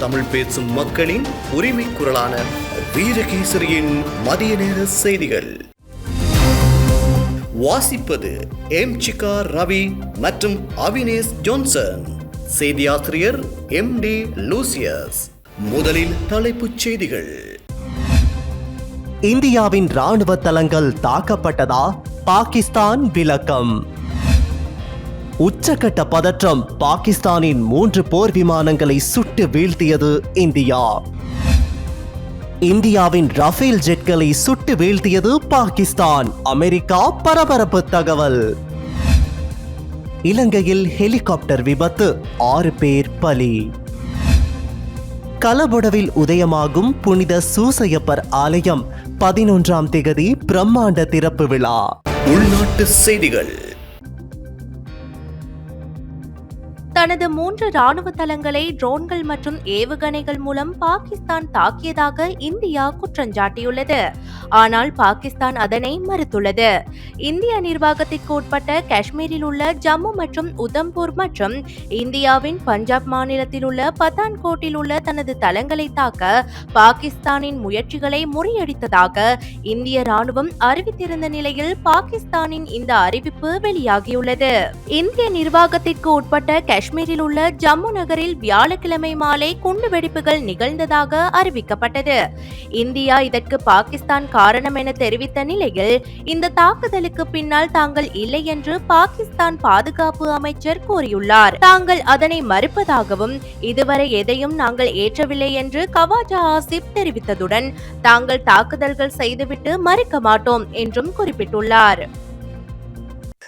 தமிழ் பேசும் மக்களின் உரிமை குரலான வீரகேசரியின் மதிய நேர செய்திகள். வாசிப்பது எம் சிகா ரவி மற்றும் அவினேஷ் ஜோன்சன். செய்தியாசிரியர் எம் டி லூசியஸ். முதலில் தலைப்புச் செய்திகள். இந்தியாவின் ராணுவ தளங்கள் தாக்கப்பட்டதா? பாகிஸ்தான் விளக்கம். உச்சக்கட்ட பதற்றம் பாகிஸ்தானின் மூன்று போர் விமானங்களை சுட்டு வீழ்த்தியது இந்தியா. இந்தியாவின் ரஃபேல் ஜெட்களை சுட்டு வீழ்த்தியது பாகிஸ்தான். அமெரிக்கா பரபரப்பு தகவல். இலங்கையில் ஹெலிகாப்டர் விபத்து ஆறு பேர் பலி. கலபுடவில் உதயமாகும் புனித சூசையப்பர் ஆலயம் பதினொன்றாம் திகதி பிரம்மாண்ட திறப்பு விழா. உள்நாட்டு செய்திகள். தனது மூன்று ராணுவ தளங்களை ட்ரோன்கள் மற்றும் ஏவுகணைகள் மூலம் பாகிஸ்தான் தாக்கியதாக இந்தியா குற்றஞ்சாட்டியுள்ளது ஆனால் பாகிஸ்தான் அதனை மறுத்துள்ளது. இந்திய நிர்வாகத்திற்கு உட்பட்ட காஷ்மீரில் உள்ள ஜம்மு மற்றும் உதம்பூர் மற்றும் இந்தியாவின் பஞ்சாப் மாநிலத்தில் உள்ள பத்தான்கோட்டில் உள்ள தனது தளங்களை தாக்க பாகிஸ்தானின் முயற்சிகளை முறியடித்ததாக இந்திய ராணுவம் அறிவித்திருந்த நிலையில் பாகிஸ்தானின் இந்த அறிவிப்பு வெளியாகியுள்ளது. இந்திய நிர்வாகத்திற்கு உட்பட்ட காஷ்மீரில் உள்ள ஜம்மு நகரில் வியாழக்கிழமை மாலை குண்டுவெடிப்புகள் நிகழ்ந்ததாக அறிவிக்கப்பட்டது. இந்தியா இதற்கு பாகிஸ்தான் காரணம் என தெரிவித்த நிலையில் இந்த தாக்குதலுக்கு பின்னால் தாங்கள் இல்லை என்று பாகிஸ்தான் பாதுகாப்பு அமைச்சர் கூறியுள்ளார். தாங்கள் அதனை மறுப்பதாகவும் இதுவரை எதையும் நாங்கள் ஏற்றவில்லை என்று கவாஜா ஆசிப் தெரிவித்ததுடன் தாங்கள் தாக்குதல்கள் செய்துவிட்டு மறுக்க மாட்டோம் என்றும் குறிப்பிட்டுள்ளார்.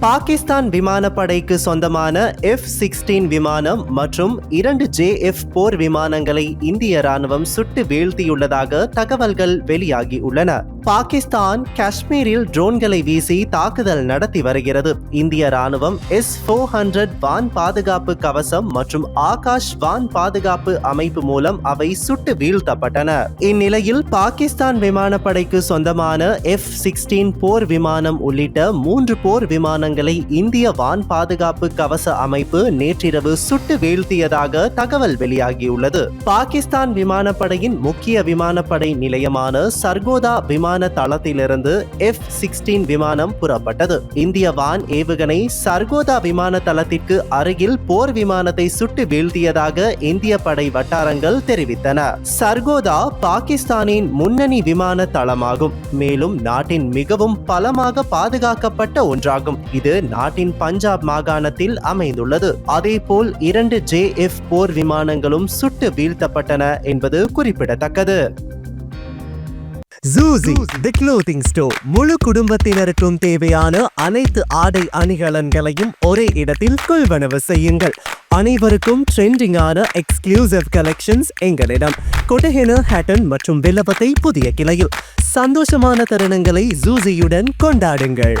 பாகிஸ்தான் விமானப்படைக்கு சொந்தமான எஃப் சிக்ஸ்டீன் விமானம் மற்றும் இரண்டு ஜே எஃப் போர் விமானங்களை இந்திய ராணுவம் சுட்டு வீழ்த்தியுள்ளதாக தகவல்கள் வெளியாகி உள்ளன பாகிஸ்தான் காஷ்மீரில் ட்ரோன்களை வீசி தாக்குதல் நடத்தி வருகிறது. இந்திய ராணுவம் எஸ் ஃபோர் ஹண்ட்ரட் வான் பாதுகாப்பு கவசம் மற்றும் ஆகாஷ் வான் பாதுகாப்பு அமைப்பு மூலம் அவை சுட்டு வீழ்த்தப்பட்டன. இந்நிலையில் பாகிஸ்தான் விமானப்படைக்கு சொந்தமான எஃப் சிக்ஸ்டீன் போர் விமானம் உள்ளிட்ட மூன்று போர் விமானங்களை இந்திய வான் பாதுகாப்பு கவச அமைப்பு நேற்றிரவு சுட்டு வீழ்த்தியதாக தகவல் வெளியாகியுள்ளது. பாகிஸ்தான் விமானப்படையின் முக்கிய விமானப்படை நிலையமான சர்கோதா விமான தளத்திலிருந்து எஃப் சிக்ஸ்டீன் விமானம் புறப்பட்டது. இந்திய வான் ஏவுகணை சர்கோதா விமான தளத்திற்கு அருகில் போர் விமானத்தை சுட்டு வீழ்த்தியதாக இந்திய படை வட்டாரங்கள் தெரிவித்தன. சர்கோதா பாகிஸ்தானின் முன்னணி விமான தளமாகும் மேலும் நாட்டின் மிகவும் பலமாக பாதுகாக்கப்பட்ட ஒன்றாகும். இது நாட்டின் பஞ்சாப் மாகாணத்தில் அமைந்துள்ளது. அதேபோல் இரண்டு ஜே எஃப் போர் விமானங்களும் சுட்டு வீழ்த்தப்பட்டன என்பது குறிப்பிடத்தக்கது. ஜூசி தி க்ளோத்திங் ஸ்டோர் முழு குடும்பத்தினருக்கும் தேவையான அனைத்து ஆடை அணிகலன்களையும் ஒரே இடத்தில் கொள்வனவு செய்யுங்கள். அனைவருக்கும் ட்ரெண்டிங்கான எக்ஸ்க்ளூசிவ் கலெக்ஷன்ஸ் எங்களிடம். கொட்டஹென ஹேட்டன் மற்றும் வில்லபத்தை புதிய கிளையில். சந்தோஷமான தருணங்களை ஜூசியுடன் கொண்டாடுங்கள்.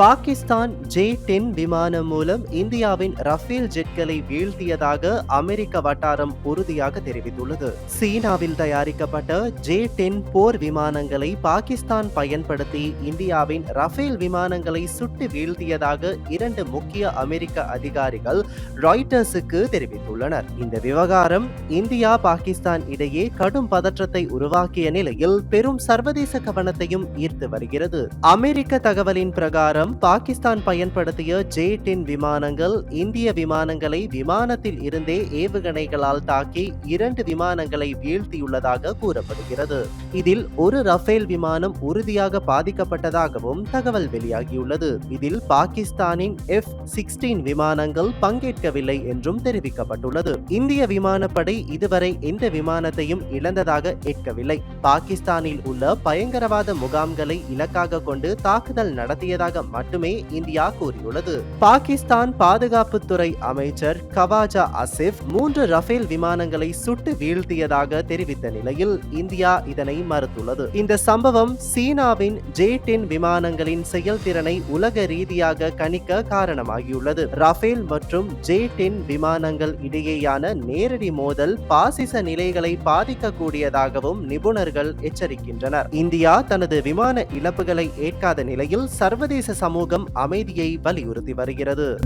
பாகிஸ்தான் ஜே டென் விமானம் மூலம் இந்தியாவின் ரஃபேல் ஜெட்களை வீழ்த்தியதாக அமெரிக்க வட்டாரம் உறுதியாக தெரிவித்துள்ளது. சீனாவில் தயாரிக்கப்பட்ட ஜே டென் போர் விமானங்களை பாகிஸ்தான் பயன்படுத்தி இந்தியாவின் ரஃபேல் விமானங்களை சுட்டு வீழ்த்தியதாக இரண்டு முக்கிய அமெரிக்க அதிகாரிகள் ராய்டர்ஸுக்கு தெரிவித்துள்ளனர். இந்த விவகாரம் இந்தியா பாகிஸ்தான் இடையே கடும் பதற்றத்தை உருவாக்கிய நிலையில் பெரும் சர்வதேச கவனத்தையும் ஈர்த்து வருகிறது. அமெரிக்க தகவலின் பிரகாரம் பாகிஸ்தான் பயன்படுத்திய ஜே டென் விமானங்கள் இந்திய விமானங்களை விமானத்தில் இருந்தே ஏவுகணைகளால் தாக்கி இரண்டு விமானங்களை வீழ்த்தியுள்ளதாக கூறப்படுகிறது. இதில் ஒரு ரஃபேல் விமானம் உறுதியாக பாதிக்கப்பட்டதாகவும் தகவல் வெளியாகியுள்ளது. இதில் பாகிஸ்தானின் எஃப் சிக்ஸ்டீன் விமானங்கள் பங்கேற்கவில்லை என்றும் தெரிவிக்கப்பட்டுள்ளது. இந்திய விமானப்படை இதுவரை எந்த விமானத்தையும் இழந்ததாக ஏற்கவில்லை பாகிஸ்தானில் உள்ள பயங்கரவாத முகாம்களை இலக்காக கொண்டு தாக்குதல் நடத்தியதாக மட்டுமே இந்தியா கூறியுள்ளது. பாகிஸ்தான் பாதுகாப்புத்துறை அமைச்சர் கவாஜா அசிப் மூன்று ரஃபேல் விமானங்களை சுட்டு வீழ்த்தியதாக தெரிவித்த நிலையில் இந்தியா இதனை மறுத்துள்ளது. இந்த சம்பவம் சீனாவின் ஜே டென் விமானங்களின் செயல்திறனை உலக ரீதியாக கணிக்க காரணமாகியுள்ளது. ரஃபேல் மற்றும் ஜே டென் விமானங்கள் இடையேயான நேரடி மோதல் பாசிச நிலைகளை பாதிக்கக்கூடியதாகவும் நிபுணர்கள் எச்சரிக்கின்றனர். இந்தியா தனது விமான இழப்புகளை ஏற்காத நிலையில் சர்வதேச சமூகம் அமைதியை வலியுறுத்தி வருகிறது.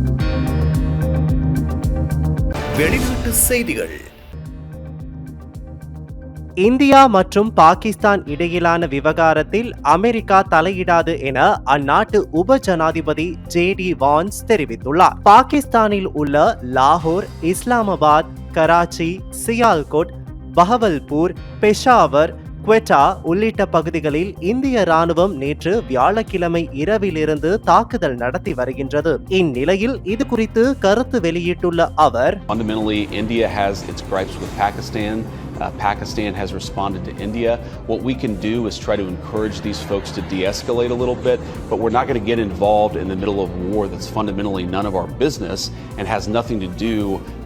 வெளிநாட்டு செய்திகள். இந்தியா மற்றும் பாகிஸ்தான் இடையிலான விவகாரத்தில் அமெரிக்கா தலையிடாது என அந்நாட்டு உப ஜனாதிபதி ஜே டி வான்ஸ் தெரிவித்துள்ளார். பாகிஸ்தானில் உள்ள லாகூர் இஸ்லாமாபாத் கராச்சி சியால்கோட் பஹவல்பூர் பெஷாவர் குவெட்டா உள்ளிட்ட பகுதிகளில் இந்திய ராணுவம் நேற்று வியாழக்கிழமை இரவிலிருந்து தாக்குதல் நடத்தி வருகின்றது இந்நிலையில் இது குறித்து கருத்து வெளியிட்டுள்ள அவர் its with Pakistan. Uh, Pakistan has responded to India. What we can do is try to encourage these folks to de escalate a little bit, but we're not going to get involved in the middle of war that's fundamentally none of our business and has nothing to do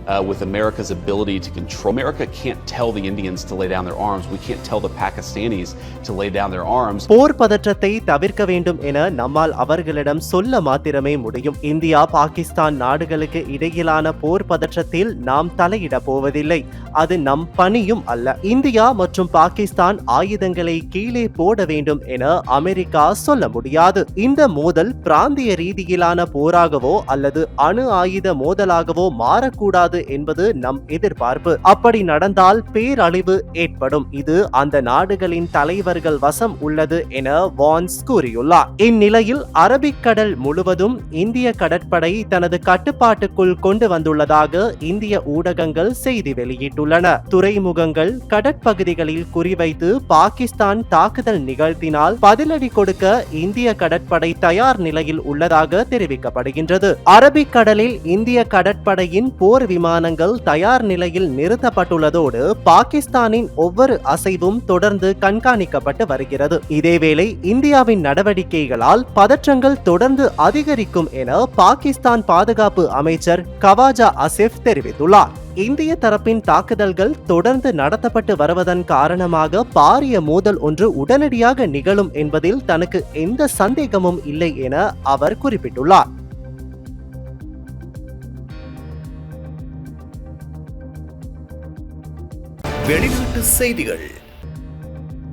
uh, with America's ability to control. America can't tell the Indians to lay down their arms. We can't tell the Pakistanis to lay down their arms. போர் பதற்றத்தை தவிர்க்க வேண்டும் என நம்மால் அவர்களிடம் சொல்ல மாத்திரமே முடியும் India Pakistan நாடுகளுக்கு இடையிலான போர் பதற்றத்தில் நாம் தலையிட போவதில்லை அது நம் பணியும் அல்ல இந்தியா மற்றும் பாகிஸ்தான் ஆயுதங்களை கீழே போட வேண்டும் என அமெரிக்கா சொல்ல முடியாது இந்த மோதல் பிராந்திய ரீதியிலான போராகவோ அல்லது அணு ஆயுத மோதலாகவோ மாறக்கூடாது என்பது நம் எதிர்பார்ப்பு. அப்படி நடந்தால் பேரழிவு ஏற்படும். இது அந்த நாடுகளின் தலைவர்கள் வசம் உள்ளது என வான்ஸ் கூறியுள்ளார். இந்நிலையில் அரபிக்கடல் முழுவதும் இந்திய கடற்படை தனது கட்டுப்பாட்டுக்குள் கொண்டு வந்துள்ளதாக இந்திய ஊடகங்கள் செய்தி வெளியிட்டுள்ளன. துறைமுகங்கள் கடற்பகுதிகளில் குறிவைத்து பாகிஸ்தான் தாக்குதல் நிகழ்த்தினால் பதிலடி கொடுக்க இந்திய கடற்படை தயார் நிலையில் உள்ளதாக தெரிவிக்கப்படுகின்றது. அரபிக்கடலில் இந்திய கடற்படையின் போர் விமானங்கள் தயார் நிலையில் நிறுத்தப்பட்டுள்ளதோடு பாகிஸ்தானின் ஒவ்வொரு அசைவும் தொடர்ந்து கண்காணிக்கப்பட்டு வருகிறது. இதேவேளை இந்தியாவின் நடவடிக்கைகளால் பதற்றங்கள் தொடர்ந்து அதிகரிக்கும் என பாகிஸ்தான் பாதுகாப்பு அமைச்சர் கவாஜா அசிப் தெரிவித்துள்ளார். இந்திய தரப்பின் தாக்குதல்கள் தொடர்ந்து நடத்தப்பட்டு வருவதன் காரணமாக பாரிய மோதல் ஒன்று உடனடியாக நிகழும் என்பதில் தனக்கு எந்த சந்தேகமும் இல்லை என அவர் குறிப்பிட்டுள்ளார். வெளிநாட்டு செய்திகள்.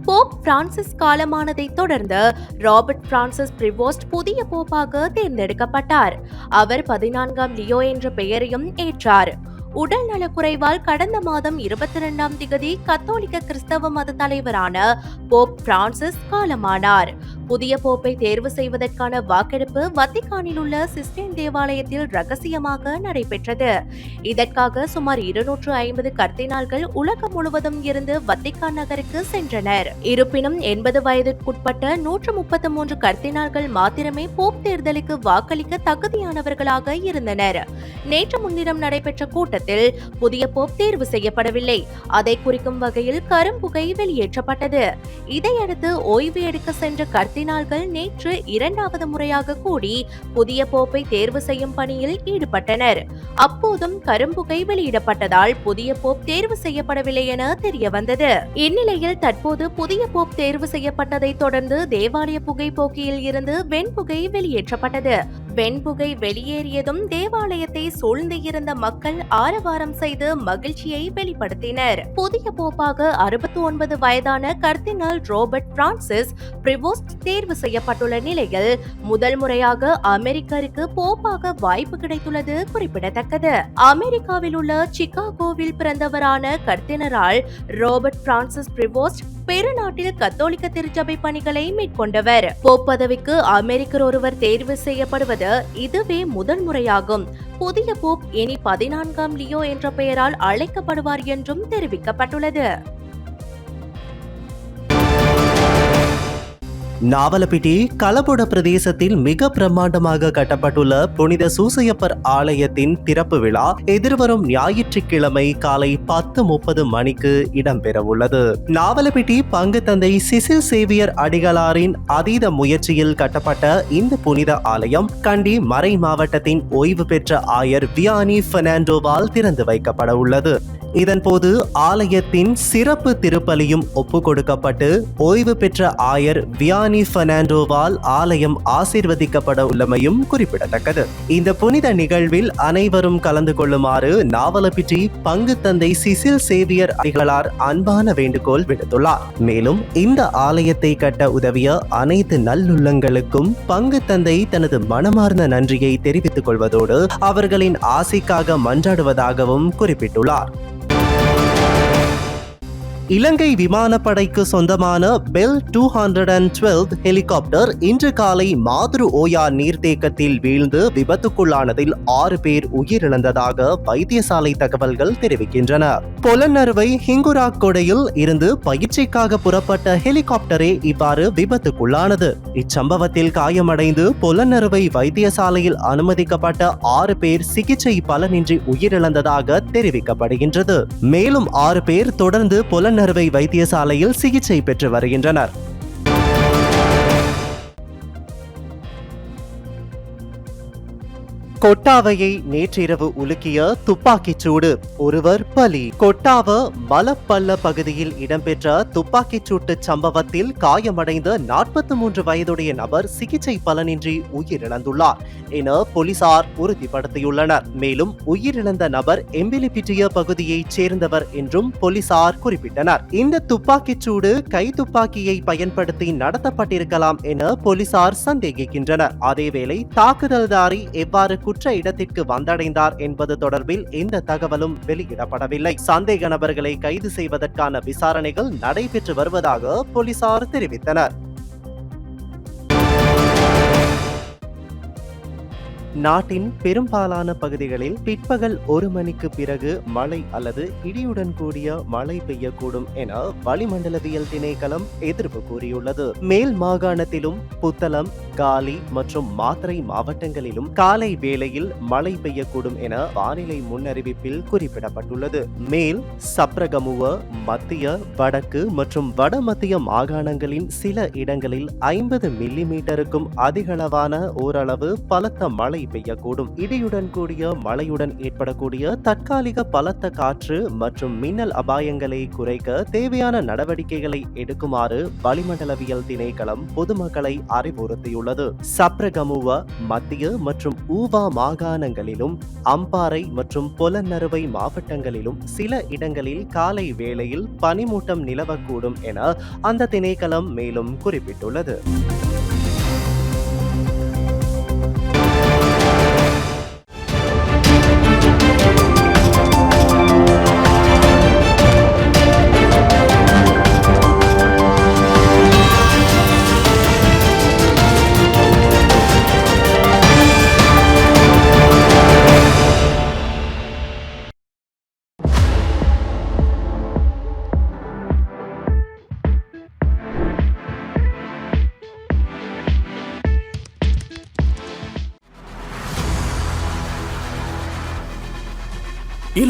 போப் பிரான்சிஸ் காலமானதை தொடர்ந்து ராபர்ட் பிரான்சிஸ் பிரிவோஸ்ட் புதிய போப்பாக தேர்ந்தெடுக்கப்பட்டார். அவர் பதினான்காம் லியோ என்ற பெயரையும் ஏற்றார். உடல் நலக்குறைவால் கடந்த மாதம் இருபத்தி இரண்டாம் திகதி கத்தோலிக்க கிறிஸ்தவ மத தலைவரான போப் பிரான்சிஸ் காலமானார். புதிய போப்பை தேர்வு செய்வதற்கான வாக்கெடுப்பு வத்திக்கானில் உள்ள சிஸ்டைன் தேவாலயத்தில் ரகசியமாக நடைபெற்றது. இதற்காக சுமார் இருநூற்று ஐம்பது கர்த்தினால்கள் உலகம் முழுவதும் இருந்து வத்திக்கான் நகருக்கு சென்றனர். இருப்பினும் எண்பது வயதிற்குட்பட்ட நூற்று முப்பத்தி மூன்று கர்த்தினால்கள் மாத்திரமே போப் தேர்தலுக்கு வாக்களிக்க தகுதியானவர்களாக இருந்தனர். நேற்று முன்தினம் நடைபெற்ற கூட்டத்தில் புதிய போப் தேர்வு செய்யப்படவில்லை. அதை குறிக்கும் வகையில் கரும்புகை வெளியேற்றப்பட்டது. இதையடுத்து ஓய்வு எடுக்க சென்ற கர்தினால்கள் நேற்று இரண்டாவது முறையாக கூடி புதிய போப்பை தேர்வு செய்யும் பணியில் ஈடுபட்டனர். அப்போதும் கரும்புகை வெளியிடப்பட்டதால் புதிய போப் தேர்வு செய்யப்படவில்லை என தெரிய வந்தது இந்நிலையில் தற்போது புதிய போப் தேர்வு செய்யப்பட்டதை தொடர்ந்து தேவாலய புகைப்போக்கியில் இருந்து வெண்புகை வெளியேற்றப்பட்டது. வெண்புகை வெளியேறியதும் தேவாலயத்தை சூழ்ந்து இருந்த மக்கள் ஆரவாரம் செய்து மகிழ்ச்சியை வெளிப்படுத்தினர். புதிய போப்பாக அறுபத்தி ஒன்பது வயதான கர்தினால் ரோபர்ட் பிரான்சிஸ் பிரிவோஸ்ட் தேர்வு செய்யப்பட்டுள்ள நிலையில் முதல் முறையாக அமெரிக்கருக்கு போப்பாக வாய்ப்பு கிடைத்துள்ளது குறிப்பிடத்தக்கது. அமெரிக்காவில் உள்ள சிகாகோவில் பிறந்தவரான கர்தினரால் ரோபர்ட் பிரான்சிஸ் பிரிவோஸ்ட் பெருநாட்டில் கத்தோலிக்க திருச்சபை பணிகளை மேற்கொண்டவர். போப் பதவிக்கு அமெரிக்கர் ஒருவர் தேர்வு செய்யப்படுவது இதுவே முதல் முறையாகும். புதிய போப் இனி பதினான்காம் லியோ என்ற பெயரால் அழைக்கப்படுவார் என்றும் தெரிவிக்கப்பட்டுள்ளது. நாவலப்பிட்டி கலபுட பிரதேசத்தில் மிக பிரம்மாண்டமாக கட்டப்பட்டுள்ள புனித சூசையப்பர் ஆலயத்தின் திறப்பு விழா எதிர்வரும் ஞாயிற்றுக்கிழமை காலை பத்து முப்பது மணிக்கு இடம்பெறவுள்ளது நாவலப்பிட்டி பங்கு தந்தை சிசில் சேவியர் அடிகளாரின் அதீத முயற்சியில் கட்டப்பட்ட இந்த புனித ஆலயம் கண்டி மறை மாவட்டத்தின் ஓய்வு பெற்ற ஆயர் வியானி பெர்னாண்டோவால் திறந்து வைக்கப்பட உள்ளது. இதன்போது ஆலயத்தின் சிறப்பு திருப்பலியும் ஒப்புக் கொடுக்கப்பட்டு ஓய்வு பெற்ற ஆயர் வியானி பெர்னாண்டோவால் ஆலயம் ஆசீர்வதிக்கப்பட உள்ளமையும் குறிப்பிடத்தக்கது. இந்த புனித நிகழ்வில் அனைவரும் கலந்து கொள்ளுமாறு நாவலப்பிட்டி பங்கு தந்தை சிசில் சேவியர் அடிகளார் அன்பான வேண்டுகோள் விடுத்துள்ளார். மேலும் இந்த ஆலயத்தை கட்ட உதவிய அனைத்து நல்லுள்ளங்களுக்கும் பங்கு தந்தை தனது மனமார்ந்த நன்றியை தெரிவித்துக் கொள்வதோடு அவர்களின் ஆசைக்காக மன்றாடுவதாகவும் குறிப்பிட்டுள்ளார். இலங்கை விமானப்படைக்கு சொந்தமான Bell two hundred and twelve helicopter இன்று காலை மாதுரு ஓயா நீர்த்தேக்கத்தில் வீழ்ந்து விபத்துக்குள்ளானதில் ஆறு பேர் உயிரிழந்ததாக வைத்தியசாலை தகவல்கள் தெரிவிக்கின்றன. பொலன்னறுவை ஹிங்குரா கொடையில் இருந்து பயிற்சிக்காக புறப்பட்ட ஹெலிகாப்டரே இவ்வாறு விபத்துக்குள்ளானது. இச்சம்பவத்தில் காயமடைந்து பொலன்னறுவை வைத்தியசாலையில் அனுமதிக்கப்பட்ட ஆறு பேர் சிகிச்சை பலனின்றி உயிரிழந்ததாக தெரிவிக்கப்படுகின்றது. மேலும் ஆறு பேர் தொடர்ந்து புலனறுவை வைத்தியசாலையில் சிகிச்சை பெற்று வருகின்றனர். கொட்டாவையை நேற்றிரவு உலுக்கிய துப்பாக்கிச் சூடு. ஒருவர் பலி. கொட்டாவ மலப்பள்ள பகுதியில் இடம்பெற்ற துப்பாக்கிச் சூட்டு சம்பவத்தில் காயமடைந்த நாற்பத்தி மூன்று வயதுடைய நபர் சிகிச்சை பலனின்றி உயிரிழந்துள்ளார் என போலீசார் உறுதிப்படுத்தியுள்ளனர். மேலும் உயிரிழந்த நபர் எம்பிலிபிட்டிய பகுதியைச் சேர்ந்தவர் என்றும் போலீசார் குறிப்பிட்டனர். இந்த துப்பாக்கிச் சூடு கை துப்பாக்கியை பயன்படுத்தி நடத்தப்பட்டிருக்கலாம் என போலீசார் சந்தேகிக்கின்றனர். அதேவேளை தாக்குதல்தாரி எவ்வாறு குற்ற இடத்திற்கு வந்தடைந்தார் என்பது தொடர்பில் எந்த தகவலும் வெளியிடப்படவில்லை. சந்தேக நபர்களை கைது செய்வதற்கான விசாரணைகள் நடைபெற்று வருவதாக போலீசார் தெரிவித்தனர். நாட்டின் பெரும்பாலான பகுதிகளில் பிற்பகல் ஒரு மணிக்கு பிறகு மழை அல்லது இடியுடன் கூடிய மழை பெய்யக்கூடும் என வளிமண்டலவியல் திணைக்களம் எதிர்ப்பு கூறியுள்ளது. மேல் மாகாணத்திலும் புத்தளம் காலி மற்றும் மாத்திரை மாவட்டங்களிலும் காலை வேளையில் மழை பெய்யக்கூடும் என வானிலை முன்னறிவிப்பில் குறிப்பிடப்பட்டுள்ளது. மேல் சப்ரகமுவ மத்திய வடக்கு மற்றும் வடமத்திய மாகாணங்களின் சில இடங்களில் ஐம்பது மில்லி மீட்டருக்கும் அதிகளவான ஓரளவு பலத்த மழை பெய்யக்கூடும். இடியுடன் கூடிய மழையுடன் ஏற்படக்கூடிய தற்காலிக பலத்த காற்று மற்றும் மின்னல் அபாயங்களை குறைக்க தேவையான நடவடிக்கைகளை எடுக்குமாறு வளிமண்டலவியல் திணைக்களம் பொதுமக்களை அறிவுறுத்தியுள்ளது. சப்ரகமுவ மத்திய மற்றும் ஊவா மாகாணங்களிலும் அம்பாறை மற்றும் பொலன்னறுவை மாவட்டங்களிலும் சில இடங்களில் காலை வேளையில் பனிமூட்டம் நிலவக்கூடும் என அந்த திணைக்களம் மேலும் குறிப்பிட்டுள்ளது.